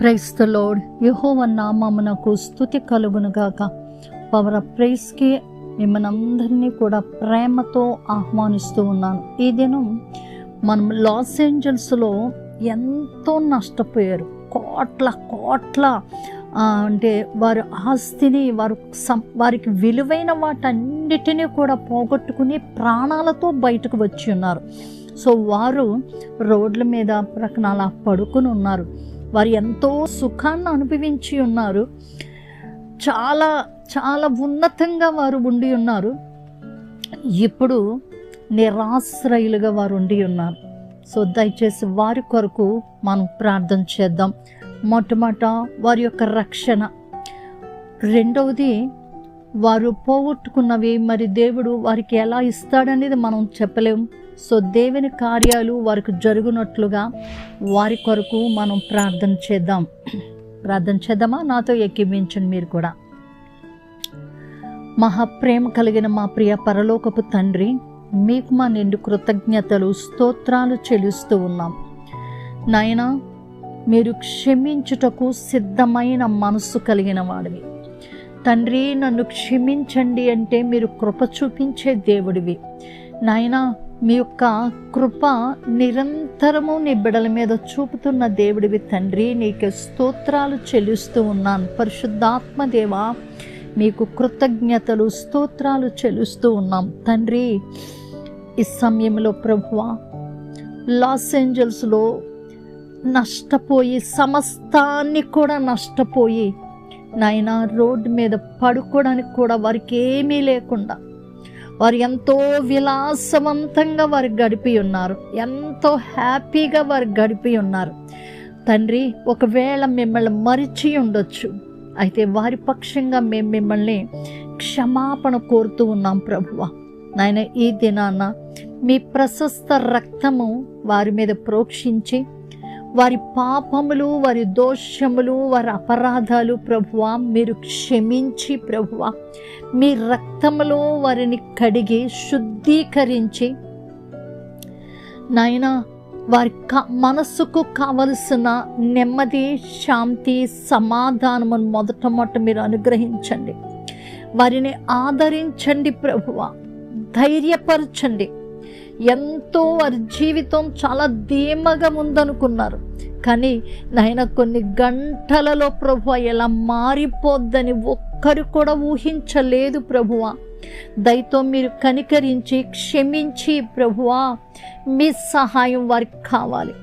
ప్రైస్త load యహోవ నామమునకు స్థుతి కలుగునుగాక. పవర్ ప్రైస్కి మిమ్మల్ని అందరినీ కూడా ప్రేమతో ఆహ్వానిస్తూ ఉన్నాను. ఈ దినం మనం లాస్ ఏంజల్స్లో ఎంతో నష్టపోయారు. కోట్ల కోట్ల అంటే వారి ఆస్తిని వారు సం వారికి విలువైన వాటన్నిటినీ కూడా పోగొట్టుకుని ప్రాణాలతో బయటకు వచ్చి ఉన్నారు. సో వారు రోడ్ల మీద ప్రక్కన అలా పడుకుని ఉన్నారు. వారు ఎంతో సుఖాన్ని అనుభవించి ఉన్నారు. చాలా చాలా ఉన్నతంగా వారు ఉండి ఉన్నారు. ఇప్పుడు నిరాశ్రయులుగా వారు ఉండి ఉన్నారు. సో దయచేసి వారి కొరకు మనం ప్రార్థన చేద్దాం. మొట్టమొదట వారి యొక్క రక్షణ. రెండవది వారు పోగొట్టుకున్నవి మరి దేవుడు వారికి ఎలా ఇస్తాడనేది మనం చెప్పలేం. సో దేవుని కార్యాలు వారికి జరుగునట్లుగా వారి కొరకు మనం ప్రార్థన చేద్దాం. ప్రార్థన చేద్దామా? నాతో ఎక్కిమించండి మీరు కూడా. మహాప్రేమ కలిగిన మా ప్రియ పరలోకపు తండ్రి మీకు మా నిండు కృతజ్ఞతలు స్తోత్రాలు చెల్లిస్తూ ఉన్నాం. నాయనా మీరు క్షమించుటకు సిద్ధమైన మనస్సు కలిగిన వాడివి. తండ్రి నన్ను క్షమించండి అంటే మీరు కృప చూపించే దేవుడివి. నాయనా మీ యొక్క కృప నిరంతరము నీ బిడల మీద చూపుతున్న దేవుడివి తండ్రి. నీకు స్తోత్రాలు చెల్లిస్తూ ఉన్నాను. పరిశుద్ధాత్మ దేవా మీకు కృతజ్ఞతలు స్తోత్రాలు చెల్లిస్తూ ఉన్నాం. తండ్రి ఈ సమయంలో ప్రభువా లాస్ ఏంజల్స్లో నష్టపోయి సమస్తాన్ని కూడా నష్టపోయి నాయన రోడ్డు మీద పడుకోవడానికి కూడా వారికి ఏమీ లేకుండా వారు ఎంతో విలాసవంతంగా వారు గడిపి ఉన్నారు. ఎంతో హ్యాపీగా వారు గడిపి ఉన్నారు. తండ్రి ఒకవేళ మిమ్మల్ని మరిచి ఉండొచ్చు. అయితే వారి పక్షంగా మేము మిమ్మల్ని క్షమాపణ కోరుతూ ఉన్నాం ప్రభువ. నాయన ఈ దినాన మీ ప్రశస్త రక్తము వారి మీద ప్రోక్షించి వారి పాపములు వారి దోషములు వారి అపరాధాలు ప్రభువ మీరు క్షమించి ప్రభువ. మీ రక్తములో వారిని కడిగి శుద్ధీకరించి నాయన వారి క మనస్సుకు కావలసిన నెమ్మది శాంతి సమాధానమును మొదట మొట్ట మీరు అనుగ్రహించండి. వారిని ఆదరించండి ప్రభువ. ధైర్యపరచండి. ఎంతో వారి జీవితం చాలా ధీమగా ఉందనుకున్నారు కానీ నాయన కొన్ని గంటలలో ప్రభు ఎలా మారిపోద్దని ఒక్కరు కూడా ఊహించలేదు ప్రభువ. దయతో మీరు కనికరించి క్షమించి ప్రభువా మీ సహాయం వారికి కావాలి.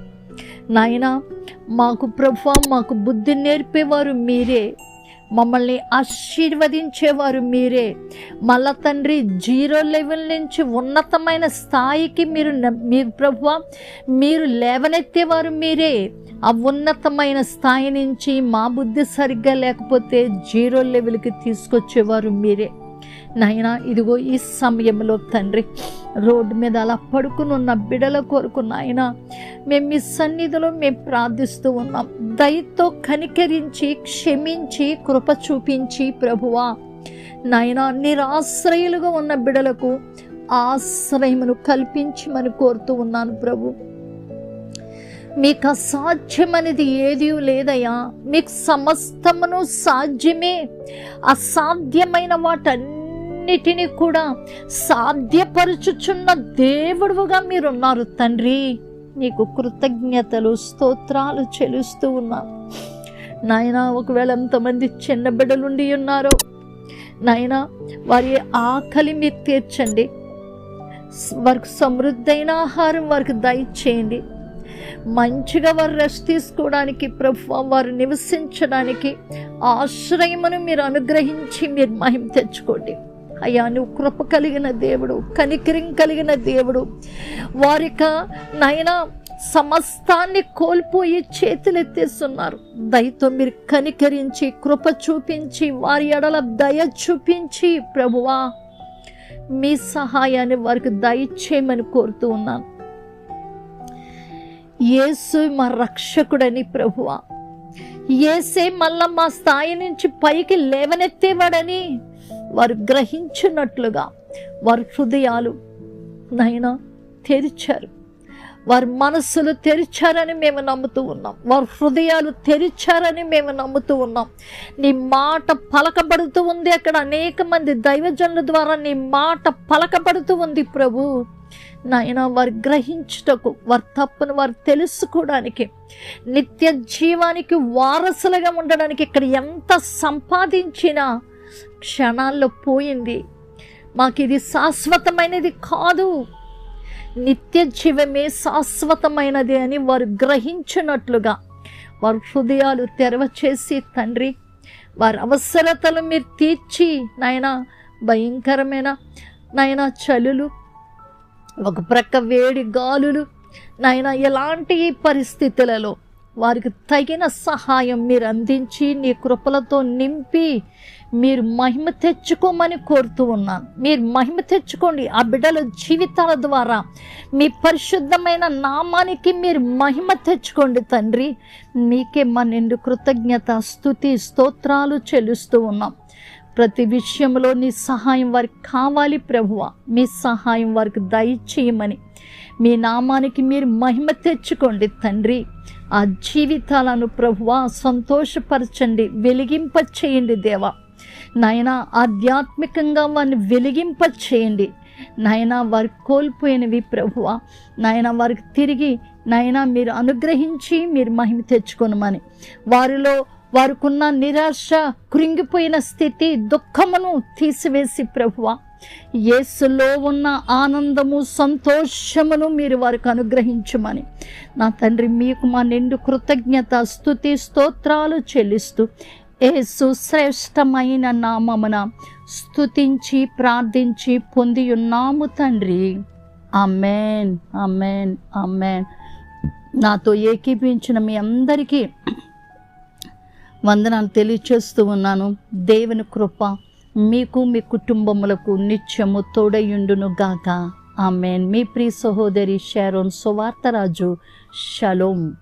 నాయన మాకు ప్రభు మాకు బుద్ధి నేర్పేవారు మీరే. మమ్మల్ని ఆశీర్వదించేవారు మీరే. మళ్ళా తండ్రి జీరో లెవెల్ నుంచి ఉన్నతమైన స్థాయికి మీరు న- మీరు ప్రభు మీరు లేవనెత్తేవారు మీరే. ఆ ఉన్నతమైన స్థాయి నుంచి మా బుద్ధి సరిగ్గా లేకపోతే జీరో లెవెల్కి తీసుకొచ్చేవారు మీరే. నాయనా ఇదిగో ఈ సమయంలో తండ్రి రోడ్డు మీద అలా పడుకుని ఉన్న బిడల కొరకు నాయన మేము మీ సన్నిధిలో మేము ప్రార్థిస్తూ ఉన్నాం. దయతో కనికరించి క్షమించి కృప చూపించి ప్రభువా. నాయన నిరాశ్రయులుగా ఉన్న బిడలకు ఆశ్రయమును కల్పించమని కోరుతూ ఉన్నాను ప్రభు. మీకు అసాధ్యమనేది ఏది లేదయ్యా. మీకు సమస్తమును సాధ్యమే. అసాధ్యమైన వాటన్నిటినీ కూడా సాధ్యపరచుచున్న దేవుడుగా మీరున్నారు తండ్రి. నీకు కృతజ్ఞతలు స్తోత్రాలు చెలుస్తూ ఉన్నాను. నాయన ఒకవేళ ఎంతమంది చిన్న బిడ్డలుండి ఉన్నారో నాయన వారి ఆకలి మీరు తీర్చండి. వారికి సమృద్ధైన ఆహారం వారికి దయచేయండి. మంచిగా వారు రెస్ట్ తీసుకోవడానికి ప్రభు వారు నివసించడానికి ఆశ్రయమును మీరు అనుగ్రహించి మీరు మహిమ తెచ్చుకోండి. అయ్యా నువ్వు కృప కలిగిన దేవుడు కనికరిం కలిగిన దేవుడు. వారిక నాయన సమస్తాన్ని కోల్పోయి చేతులెత్తేస్తున్నారు. దయతో మీరు కనికరించి కృప చూపించి వారి ఎడల దయ చూపించి ప్రభువా మీ సహాయాన్ని వారికి దయచేయమని కోరుతూ ఉన్నాను. యేసు మా రక్షకుడని ప్రభువా ఏసే మళ్ళా మా స్థాయి నుంచి పైకి లేవనెత్తేవాడని వారు గ్రహించినట్లుగా వారి హృదయాలు నైనా తెరిచారు. వారి మనస్సులు తెరిచారని మేము నమ్ముతూ ఉన్నాం. వారి హృదయాలు తెరిచారని మేము నమ్ముతూ ఉన్నాం. నీ మాట పలకబడుతూ ఉంది. అక్కడ అనేక మంది దైవజనుల ద్వారా నీ మాట పలకబడుతూ ఉంది ప్రభు. నాయన వారు గ్రహించుటకు వారి తప్పును వారు తెలుసుకోవడానికి నిత్య జీవానికి వారసులుగా ఉండడానికి ఇక్కడ ఎంత సంపాదించినా క్షణాల్లో పోయింది. మాకు ఇది శాశ్వతమైనది కాదు. నిత్య జీవమే శాశ్వతమైనది అని వారు గ్రహించినట్లుగా వారి హృదయాలు తెరవ చేసి తండ్రి వారి అవసరతలు మీరు తీర్చి నాయన భయంకరమైన నాయన చలులు ఒక ప్రక్క వేడి గాలులు నాయన ఎలాంటి పరిస్థితులలో వారికి తగిన సహాయం మీరు అందించి నీ కృపలతో నింపి మీరు మహిమ తెచ్చుకోమని కోరుతూ ఉన్నాను. మీరు మహిమ తెచ్చుకోండి. ఆ బిడ్డల జీవితాల ద్వారా మీ పరిశుద్ధమైన నామానికి మీరు మహిమ తెచ్చుకోండి తండ్రి. మీకే మా నిండు కృతజ్ఞత స్థుతి స్తోత్రాలు చెల్లిస్తూ ఉన్నాం. ప్రతి విషయంలో నీ సహాయం వారికి కావాలి ప్రభువ. మీ సహాయం వారికి దయచేయమని. మీ నామానికి మీరు మహిమ తెచ్చుకోండి తండ్రి. ఆ జీవితాలను ప్రభువ సంతోషపరచండి వెలిగింప చేయండి దేవా. నాయన ఆధ్యాత్మికంగా వారిని వెలిగింప చేయండి నాయన వారు కోల్పోయినవి ప్రభువ. నాయన వారికి తిరిగి నాయన మీరు అనుగ్రహించి మీరు మహిమ తెచ్చుకొనమని. వారిలో వారికున్న నిరాశ కృంగిపోయిన స్థితి దుఃఖమును తీసివేసి ప్రభువ. యేసులో ఉన్న ఆనందము సంతోషమును మీరు వారికి అనుగ్రహించమని. నా తండ్రి మీకు మా నిండు కృతజ్ఞత స్థుతి స్తోత్రాలు చెల్లిస్తూ యేసు శ్రేష్టమైన నామమున స్థుతించి ప్రార్థించి పొంది ఉన్నాము తండ్రి. అమ్మేన్ అమ్మేన్ అమ్మేన్ నాతో ఏకీపించిన మీ అందరికీ వందనాలు తెలియచేస్తూ ఉన్నాను. దేవుని కృప మీకు మీ కుటుంబములకు నిత్యము తోడయుండును గాక. ఆమెన్. మీ ప్రియ సహోదరి షారోన్ సువార్తరాజు. షలోం.